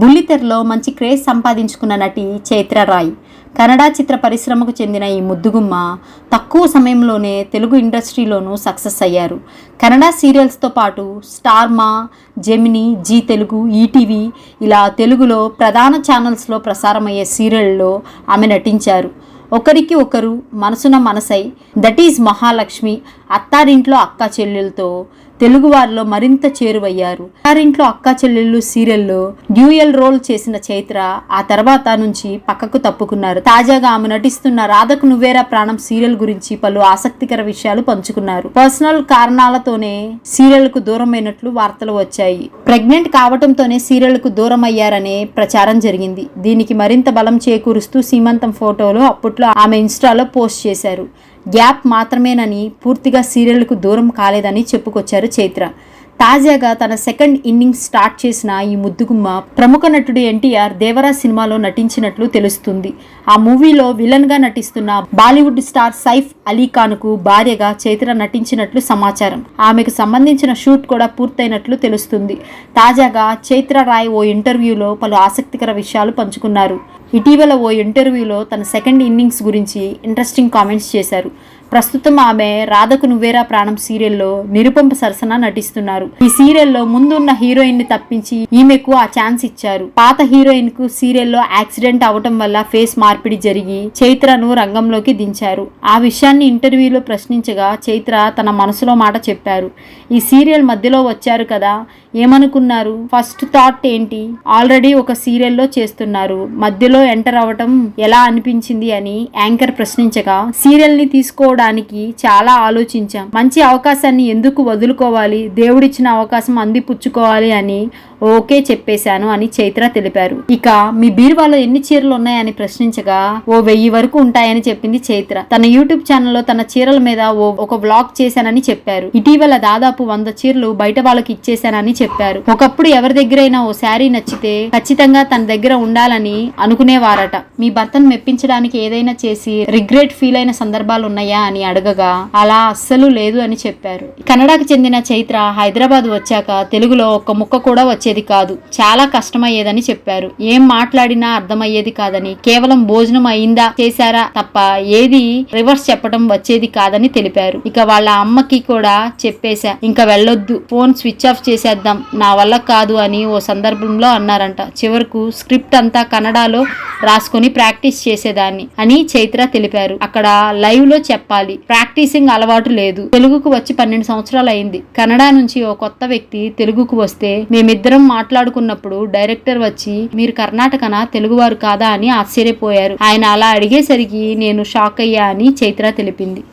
బుల్లితెరలో మంచి క్రేజ్ సంపాదించుకున్న నటి చైత్ర రాయ్. కన్నడ చిత్ర పరిశ్రమకు చెందిన ఈ ముద్దుగుమ్మ తక్కువ సమయంలోనే తెలుగు ఇండస్ట్రీలోనూ సక్సెస్ అయ్యారు. కన్నడ సీరియల్స్తో పాటు Star Maa Gemini Zee Telugu ETV ఇలా తెలుగులో ప్రధాన ఛానల్స్లో ప్రసారమయ్యే సీరియల్లో ఆమె నటించారు. ఒకరికి ఒకరు మనసున మనసై దట్ ఈజ్ మహాలక్ష్మి అత్తారింట్లో అక్క చెల్లెలతో తెలుగువారిలో మరింత చేరువయ్యారు. అత్తారింట్లో అక్క చెల్లెళ్ళు సీరియల్లో డ్యూయల్ రోల్ చేసిన చైత్ర ఆ తర్వాత నుంచి పక్కకు తప్పుకున్నారు. తాజాగా ఆమె నటిస్తున్న రాధకు నువ్వేరా ప్రాణం సీరియల్ గురించి పలు ఆసక్తికర విషయాలు పంచుకున్నారు. పర్సనల్ కారణాలతోనే సీరియల్కు దూరమైనట్లు వార్తలు వచ్చాయి. ప్రెగ్నెంట్ కావటంతోనే సీరియల్కు దూరం అయ్యారనే ప్రచారం జరిగింది. దీనికి మరింత బలం చేకూరుస్తూ సీమంతం ఫోటోలు అప్పట్లో ఆమె ఇన్స్టాలో పోస్ట్ చేశారు. గ్యాప్ మాత్రమేనని పూర్తిగా సీరియల్కు దూరం కాలేదని చెప్పుకొచ్చారు చైత్ర. తాజాగా తన సెకండ్ ఇన్నింగ్స్ స్టార్ట్ చేసిన ఈ ముద్దుగుమ్మ ప్రముఖ నటుడు ఎన్టీఆర్ దేవరా సినిమాలో నటించినట్లు తెలుస్తుంది. ఆ మూవీలో విలన్గా నటిస్తున్న బాలీవుడ్ స్టార్ సైఫ్ అలీ ఖాన్కు భార్యగా చైత్ర నటించినట్లు సమాచారం. ఆమెకు సంబంధించిన షూట్ కూడా పూర్తయినట్లు తెలుస్తుంది. తాజాగా చైత్ర రాయ్ ఓ ఇంటర్వ్యూలో పలు ఆసక్తికర విషయాలు పంచుకున్నారు. ఇటీవల ఓ ఇంటర్వ్యూలో తన సెకండ్ ఇన్నింగ్స్ గురించి ఇంట్రెస్టింగ్ కామెంట్స్ చేశారు. ప్రస్తుతం ఆమె రాధకు నువ్వేరా ప్రాణం సీరియల్లో నిరుపంప సరసన నటిస్తున్నారు. ఈ సీరియల్లో ముందున్న హీరోయిన్ని తప్పించి ఈమెకు ఆ ఛాన్స్ ఇచ్చారు. పాత హీరోయిన్కు సీరియల్లో యాక్సిడెంట్ అవటం వల్ల ఫేస్ మార్పిడి జరిగి చైత్రను రంగంలోకి దించారు. ఆ విషయాన్ని ఇంటర్వ్యూలో ప్రశ్నించగా చైత్ర తన మనసులో మాట చెప్పారు. ఈ సీరియల్ మధ్యలో వచ్చారు కదా ఏమనుకున్నారు? ఫస్ట్ థాట్ ఏంటి? ఆల్రెడీ ఒక సీరియల్లో చేస్తున్నారు. మధ్యలో ఎంటర్ అవ్వటం ఎలా అనిపించింది అని యాంకర్ ప్రశ్నించగా సీరియల్ని తీసుకోవడానికి చాలా ఆలోచించాం. మంచి అవకాశాన్ని ఎందుకు వదులుకోవాలి? దేవుడిచ్చిన అవకాశం అందిపుచ్చుకోవాలి అని ఓకే చెప్పేశాను అని చైత్ర తెలిపారు. ఇక మీ బీరువాలో ఎన్ని చీరలు ఉన్నాయని ప్రశ్నించగా ఓ వెయ్యి వరకు ఉంటాయని చెప్పింది చైత్ర. తన యూట్యూబ్ ఛానల్లో తన చీరల మీద ఓ ఒక వ్లాగ్ చేశానని చెప్పారు. ఇటీవల దాదాపు వంద చీరలు బయట వాళ్ళకి ఇచ్చేశానని చెప్పారు. ఒకప్పుడు ఎవరి దగ్గరైనా ఓ శారీ నచ్చితే ఖచ్చితంగా తన దగ్గర ఉండాలని అనుకునేవారట. మీ భర్తను మెప్పించడానికి ఏదైనా చేసి రిగ్రెట్ ఫీల్ అయిన సందర్భాలు ఉన్నాయా అని అడగగా అలా అస్సలు లేదు అని చెప్పారు. కన్నడకు చెందిన చైత్ర హైదరాబాద్ వచ్చాక తెలుగులో ఒక్క ముక్క కూడా వచ్చేది కాదు. చాలా కష్టమయ్యేదని చెప్పారు. ఏం మాట్లాడినా అర్థమయ్యేది కాదని కేవలం భోజనం అయిందా చేశారా తప్ప ఏది రివర్స్ చెప్పడం వచ్చేది కాదని తెలిపారు. ఇక వాళ్ళ అమ్మకి కూడా చెప్పేశా ఇంకా వెళ్ళొద్దు ఫోన్ స్విచ్ ఆఫ్ చేసేద్దాం నా వల్ల కాదు అని ఓ సందర్భంలో అన్నారంట. చివరకు స్క్రిప్ట్ అంతా కన్నడలో రాసుకొని ప్రాక్టీస్ చేసేదాన్ని అని చైత్ర తెలిపారు. అక్కడ లైవ్లో చెప్పాలి. ప్రాక్టీసింగ్ అలవాటు లేదు. తెలుగుకు వచ్చి పన్నెండు సంవత్సరాలు అయింది. కన్నడ నుంచి ఓ కొత్త వ్యక్తి తెలుగుకు వస్తే మేమిద్దరం మాట్లాడుకున్నప్పుడు డైరెక్టర్ వచ్చి మీరు కర్ణాటకనా? తెలుగువారు కాదా? అని ఆశ్చర్యపోయారు. ఆయన అలా అడిగేసరికి నేను షాక్ అయ్యా అని చైత్ర తెలిపింది.